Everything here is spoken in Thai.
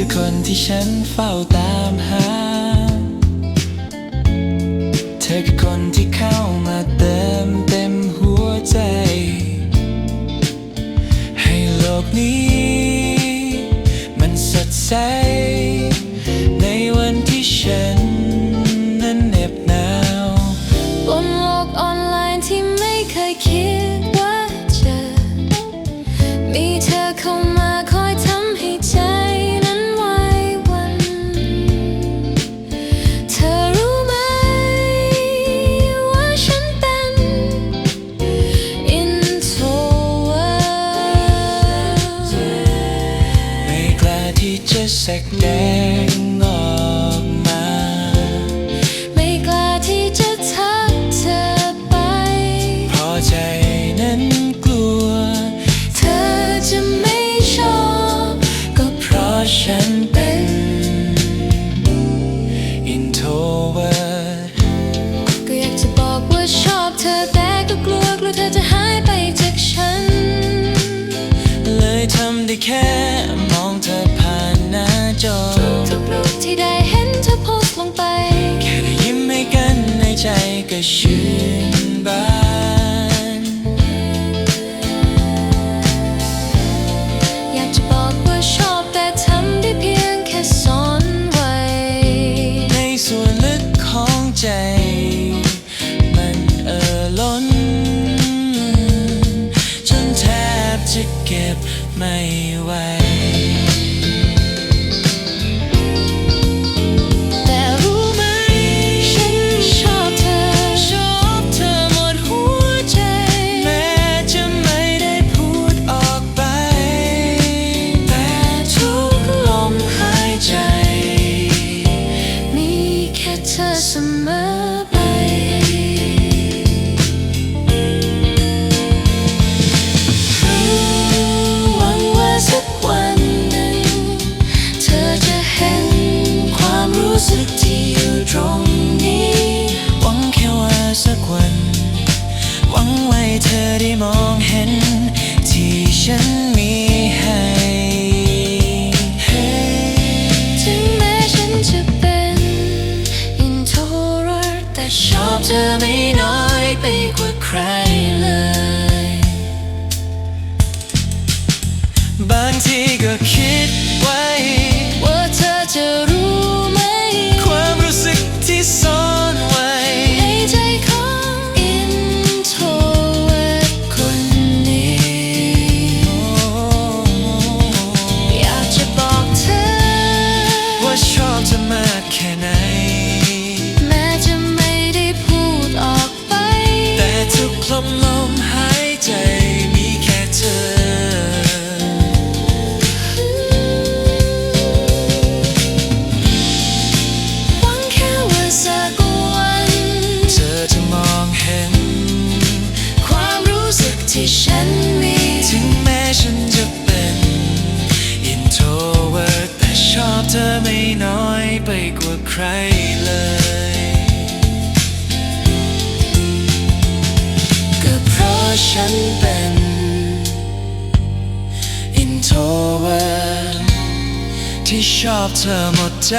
คือคนที่ฉันเฝ้าตามหา เธอคือคนที่เข้ามาเติมเต็มหัวใจ ให้โลกนี้ มันสดใส ในวันที่ฉัน จะแสดงออกมา ไม่กล้าที่จะทักเธอไป เพราะใจนั้นกลัว เธอจะไม่ชอบ ก็เพราะราะฉันเป็น introvert ก็อยากจะบอกว่าชอบเธอแต่ก็กลัวกลัวเธอจะหายไปจากฉัน เลยทำได้แค่ ไม่ไหว ชอบเธอไม่น้อยไปกว่าใครเลย บางทีก็คิดไว้ว่าเธอจะ กว่าใครเลย ก็เพราะฉันเป็น อินโทรเวิร์ที่ชอบเธอหมดใจ